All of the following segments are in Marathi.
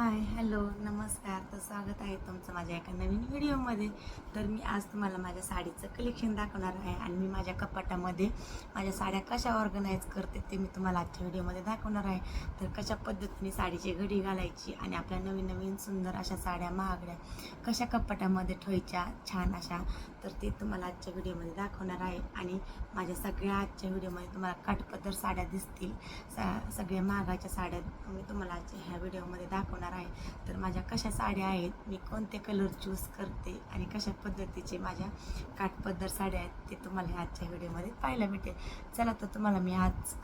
हाय हॅलो नमस्कार. तर स्वागत आहे तुमचं माझ्या एका नवीन व्हिडिओमध्ये. तर मी आज तुम्हाला माझ्या साडीचं कलेक्शन दाखवणार आहे आणि मी माझ्या कपाटामध्ये माझ्या साड्या कशा ऑर्गनाईज करते ते मी तुम्हाला आजच्या व्हिडिओमध्ये दाखवणार आहे. तर कशा पद्धतीने साडीची घडी घालायची आणि आपल्या नवीन नवीन सुंदर अशा साड्या महागड्या कशा कपाटामध्ये ठेवायच्या छान अशा तर ते तुम्हाला आजच्या व्हिडिओमध्ये दाखवणार आहे. आणि माझ्या सगळ्या आजच्या व्हिडिओमध्ये तुम्हाला काटपदर साड्या दिसतील. सा सगळ्या महागाच्या साड्या मी तुम्हाला आजच्या ह्या व्हिडिओमध्ये दाखवणार आहे. तर माझ्या कशा साड्या आहेत मी कोणते कलर चूज करते आणि कशा पद्धतीचे माझ्या काठपदर साड्या आहेत ते तुम्हाला आजच्या व्हिडिओमध्ये पाहायला भेटेल. चला तर तुम्हाला मी आज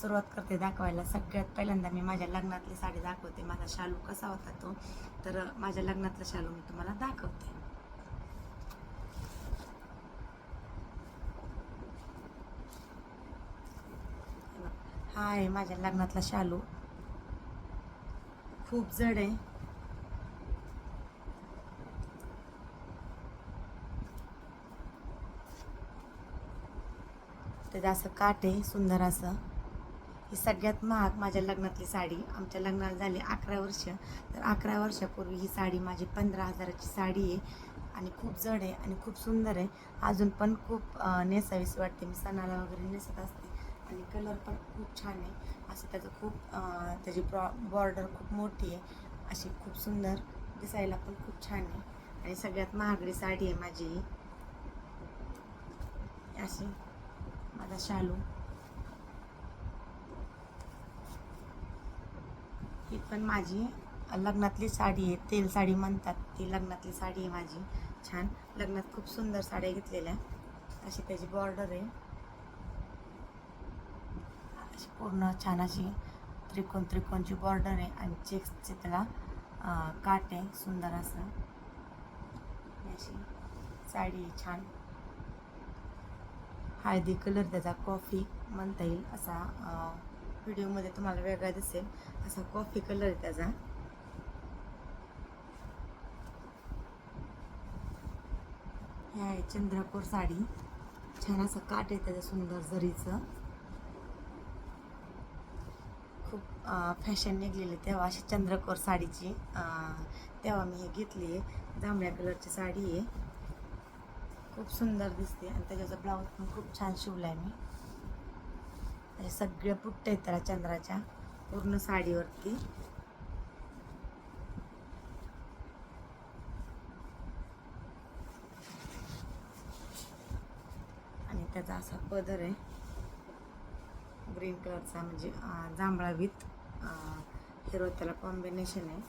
सुरुवात करते दाखवायला. सगळ्यात पहिल्यांदा मी माझ्या लग्नातली साडी दाखवते. माझा शालू कसा होता तो तर माझ्या लग्नातला शालू मी तुम्हाला दाखवते. हा आहे माझ्या लग्नातला शालू. खूप जड आहे. त्याचं असं काट आहे सुंदर असं. ही सगळ्यात महाग माझ्या लग्नातली साडी. आमच्या लग्नाला झाली अकरा वर्ष. तर अकरा वर्षापूर्वी ही साडी माझी पंधरा हजाराची साडी आहे. आणि खूप जड आहे आणि खूप सुंदर आहे. अजून पण खूप नेसावीस वाटते. मी सणाला वगैरे नेसत असते. आणि कलर पण खूप छान आहे. असं त्याचं खूप त्याची प्रॉ बॉर्डर खूप मोठी आहे. अशी खूप सुंदर दिसायला पण खूप छान आहे. आणि सगळ्यात महागडी साडी आहे माझी. अशी. माझा शालू. ही पण माझी लग्नातली साडी आहे. तेल साडी म्हणतात. ती लग्नातली साडी आहे माझी. छान. लग्नात खूप सुंदर साड्या घेतलेल्या. अशी त्याची बॉर्डर आहे. पूर्ण छान अशी त्रिकोण त्रिकोणची बॉर्डर आहे आणि चेक्सचे त्याला काट आहे सुंदर असं. अशी साडी आहे छान. हळदी कलर त्याचा कॉफी म्हणता येईल असा व्हिडिओमध्ये तुम्हाला वेगळा दिसेल. असा कॉफी कलर आहे त्याचा. हे आहे चंद्रपूर साडी. छान असं काट आहे त्याचं सुंदर जरीचं खूप फॅशन निघलेली तेव्हा अशी चंद्रकोर साडीची. तेव्हा मी हे घेतली. आहे जांभळ्या कलरची साडी आहे. खूप सुंदर दिसते. आणि त्याच्याचा ब्लाऊज पण खूप छान शिवला आहे मी. अशा सगळे पुट्ट्या आहेत त्याला चंद्राच्या. पूर्ण साडीवरती. आणि त्याचा असा पदर आहे. ग्रीन कलरचा म्हणजे जांभळा विथ हिरो त्याला कॉम्बिनेशन आहे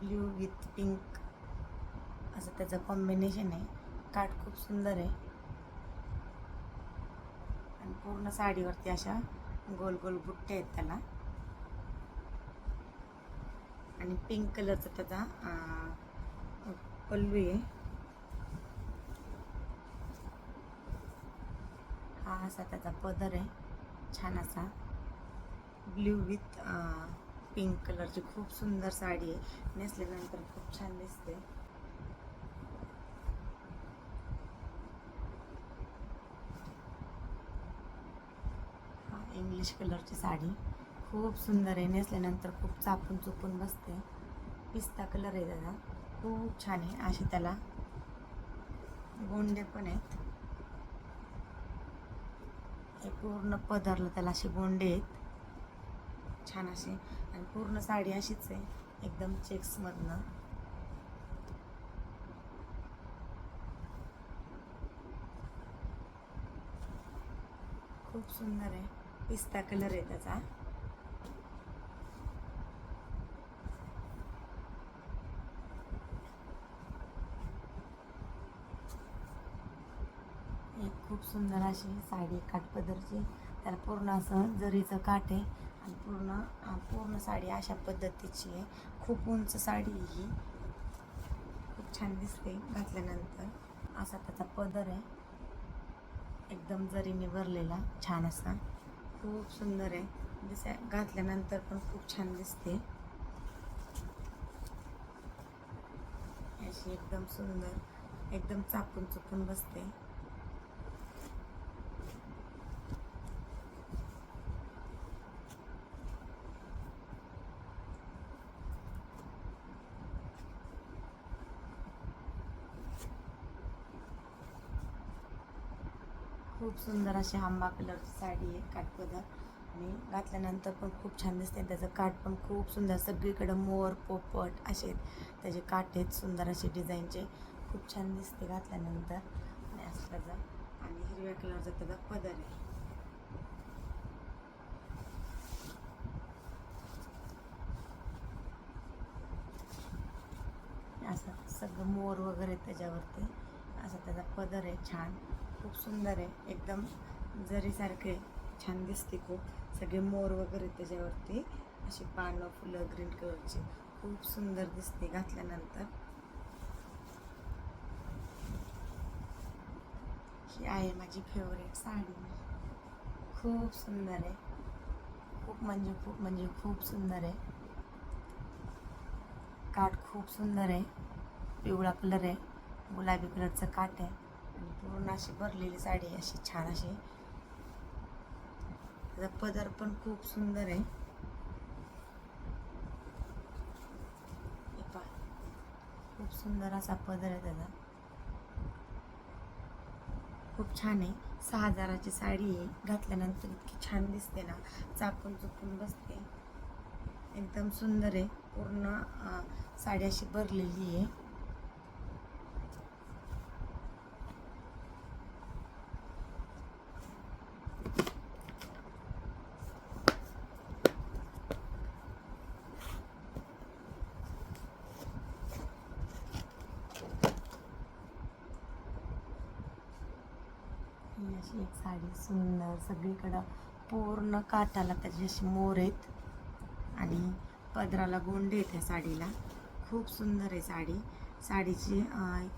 ब्ल्यू विथ पिंक असं त्याचं कॉम्बिनेशन आहे. काठ खूप सुंदर आहे. आणि पूर्ण साडीवरती अशा गोल गोल बुट्टे आहेत त्याला. आणि पिंक कलरचा त्याचा पल्लू आहे. हा असा त्याचा पदर आहे छान असा. ब्ल्यू विथ पिंक कलरची खूप सुंदर साडी आहे. नेसल्यानंतर खूप छान दिसते. इंग्लिश कलरची साडी. खूप सुंदर आहे. नेसल्यानंतर खूप चापून चुपून बसते. पिस्ता कलर आहे त्याचा खूप छान आहे. असे त्याला गोंडे पण आहेत. हे पूर्ण पदरलं त्याला असे गोंडे आहेत. छान असे. आणि पूर्ण साडी अशीच आहे. एकदम चेक्समधनं खूप सुंदर आहे. पिस्ता कलर आहे त्याचा एक खूप सुंदर अशी साडी काठपदरची. त्याला पूर्ण असं जरीचं काठ आहे आणि पूर्ण पूर्ण साडी अशा पद्धतीची आहे. खूप उंच साडी ही. खूप छान दिसते घातल्यानंतर. असा त्याचा पदर आहे. एकदम जरीने भरलेला छान असा. खूप सुंदर आहे. म्हणजे दिसा घातल्यानंतर पण खूप छान दिसते. अशी एकदम सुंदर एकदम चापून चुपून बसते. खूप सुंदर अशी आंबा कलरची साडी आहे काठपदर आणि घातल्यानंतर पण खूप छान दिसते. त्याचं काठ पण खूप सुंदर सगळीकडं मोर पोपट असे आहेत. त्याचे काठ आहेत सुंदर असे डिझाईनचे. खूप छान दिसते घातल्यानंतर. आणि असं त्याचा आणि हिरव्या कलरचा त्याचा पदर आहे. असं सगळं मोर वगैरे त्याच्यावरती. असं त्याचा पदर आहे छान. खूप सुंदर आहे. एकदम जरीसारखे छान दिसते खूप. सगळे मोर वगैरे त्याच्यावरती अशी पानं फुलं ग्रीन कलरची खूप सुंदर दिसते घातल्यानंतर. ही आहे माझी फेवरेट साडी. खूप सुंदर आहे. खूप म्हणजे खूप म्हणजे खूप सुंदर आहे. काठ खूप सुंदर आहे. पिवळा कलर आहे. गुलाबी कलरचं काठ आहे. पूर्ण अशी भरलेली साडी आहे अशी छान अशी. त्याचा पदर पण खूप सुंदर आहे. हे पहा. खूप सुंदर असा पदर आहे त्याचा. खूप छान आहे. सहा हजाराची साडी आहे. घातल्यानंतर इतकी छान दिसते ना. चापून चुपून बसते. एकदम सुंदर आहे. पूर्ण साडी अशी भरलेली आहे ही अशी एक साडी सुंदर सगळीकडं पूर्ण काठाला त्याचे असे मोर आहेत. आणि पदराला गोंडे आहेत त्या साडीला. खूप सुंदर आहे साडी. साडीची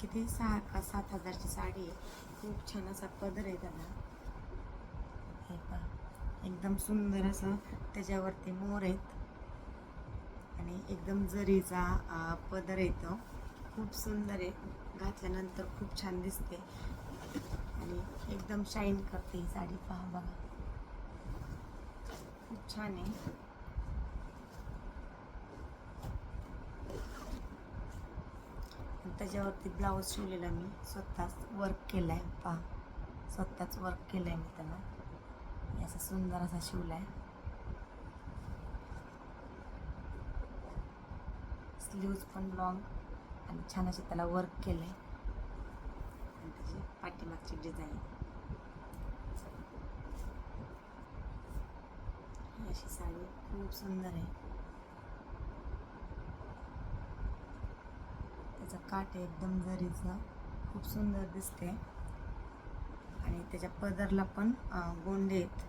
किती? सहा का सात हजारची साडी आहे. खूप छान असा पदर आहे त्याला. हे पहा. एकदम सुंदर असं त्याच्यावरती मोर आहेत. आणि एकदम जरीचा पदर येतो खूप सुंदर आहे. घातल्यानंतर खूप छान दिसते. आणि एकदम शाईन करते ही साडी. पहा बघा. खूप छान आहे. आणि त्याच्यावरती ब्लाऊज शिवलेला मी. स्वतःच वर्क केलाय. आहे पहा. स्वतःच वर्क केलं आहे मी त्याला. असा सुंदर असा शिवला आहे स्लीव्ज पण लॉंग आणि छान असे त्याला वर्क केलं आहे आणि त्याची पाठीमागची डिझाईन अशी साडी खूप सुंदर आहे. त्याचा काठ आहे एकदम जरीचा खूप सुंदर दिसते आणि त्याच्या पदरला पण गोंडे आहेत.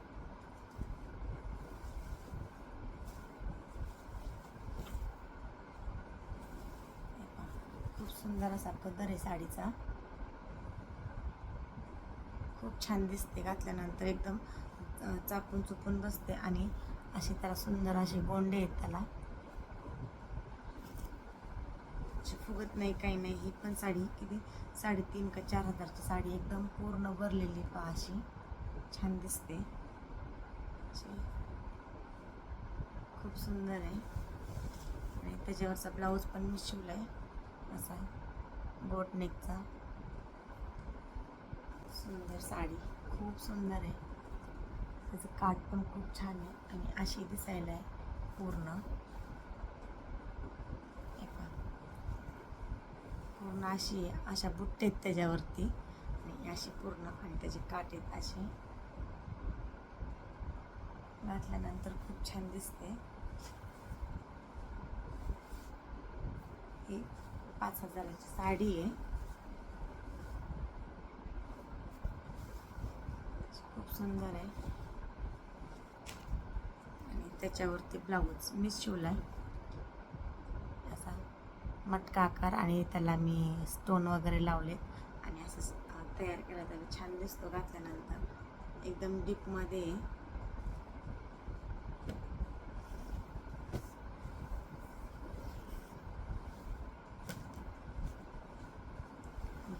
खूप सुंदर असा पदर आहे साडीचा. खूप छान दिसते घातल्यानंतर एकदम चापून चुपून बसते आणि असे त्याला सुंदर असे गोंडे आहेत त्याला. अशी फुगत नाही काही नाही. ही पण साडी किती? साडेतीन का चार हजारची साडी. एकदम पूर्ण भरलेली पहा अशी. छान दिसते. खूप सुंदर आहे. आणि त्याच्यावरचा ब्लाऊज पण मी शिवला आहे असा बोटनेकचा सुंदर साडी. खूप सुंदर आहे. त्याचं काठ पण खूप छान आहे आणि अशी दिसायला आहे पूर्ण. पूर्ण अशी आहे अशा बुट्टे आहेत त्याच्यावरती. आणि अशी पूर्ण आणि त्याचे काठ आहेत असे घातल्यानंतर खूप छान दिसते. ही पाच हजाराची साडी आहे खूप सुंदर आहे. आणि त्याच्यावरती ब्लाऊज मी आहे असा मटका आकार आणि त्याला मी स्टोन वगैरे लावले. आणि असं तयार केला त्याला. छान दिसतो घातल्यानंतर. एकदम डीपमध्ये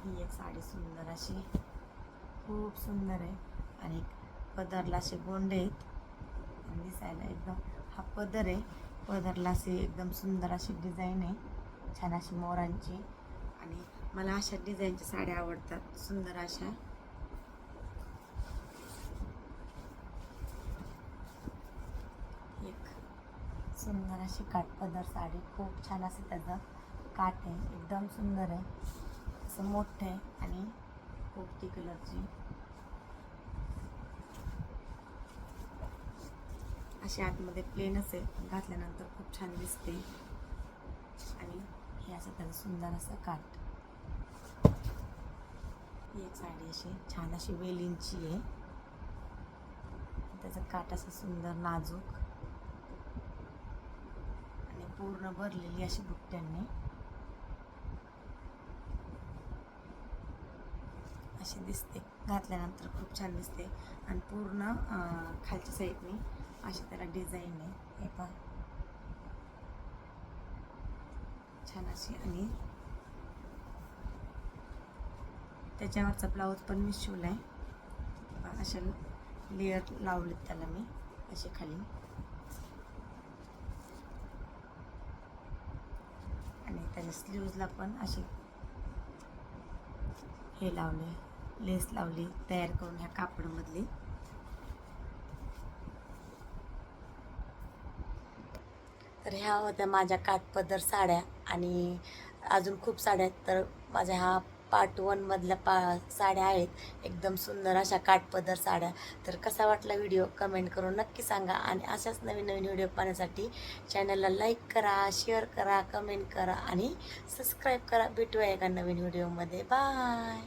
ही एक साडी सुंदर अशी. खूप सुंदर आहे. आणि पदरला असे गोंडे आहेत. दिसायला एकदम हा पदर आहे. पदरला असे एकदम सुंदर अशी डिझाईन आहे. छान अशी मोरांची. आणि मला अशा डिझाईनच्या साड्या आवडतात. सुंदर अशा. एक सुंदर अशी काठपदर साडी. खूप छान असे त्याचं काठ आहे. एकदम सुंदर आहे. असं मोठं आहे आणि पोपटी कलरची अशी आतमध्ये प्लेनच आहे घातल्यानंतर खूप छान दिसते. आणि हे असं त्याचं सुंदर असं काठ ही एक साडी अशी छान अशी वेलींची आहे. त्याचं काठ असं सुंदर नाजूक. आणि पूर्ण भरलेली अशी बुट्ट्यांनी. अशी दिसते. घातल्यानंतर खूप छान दिसते. आणि पूर्ण खालच्या साईडने अशी त्याला डिझाईन आहे. हे पहा. छान अशी आणि त्याच्यावरचा ब्लाऊज पण मी शिवलाय. पहा, अशा लेअर लावलेत त्याला मी असे खाली. आणि त्याच्या स्लीव्जला पण असे हे लावले लेस लावली तयार करून ह्या कापडामधली. तर ह्या होत्या माझ्या काठपदर साड्या आणि अजून खूप साड्या आहेत. तर माझ्या ह्या पार्ट वनमधल्या पा साड्या आहेत. एकदम सुंदर अशा काठपदर साड्या. तर कसा वाटला व्हिडिओ कमेंट करून नक्की सांगा. आणि अशाच नवीन नवीन व्हिडिओ पाहण्यासाठी चॅनलला लाईक करा शेअर करा कमेंट करा आणि सबस्क्राईब करा. भेटूया एका नवीन व्हिडिओमध्ये बाय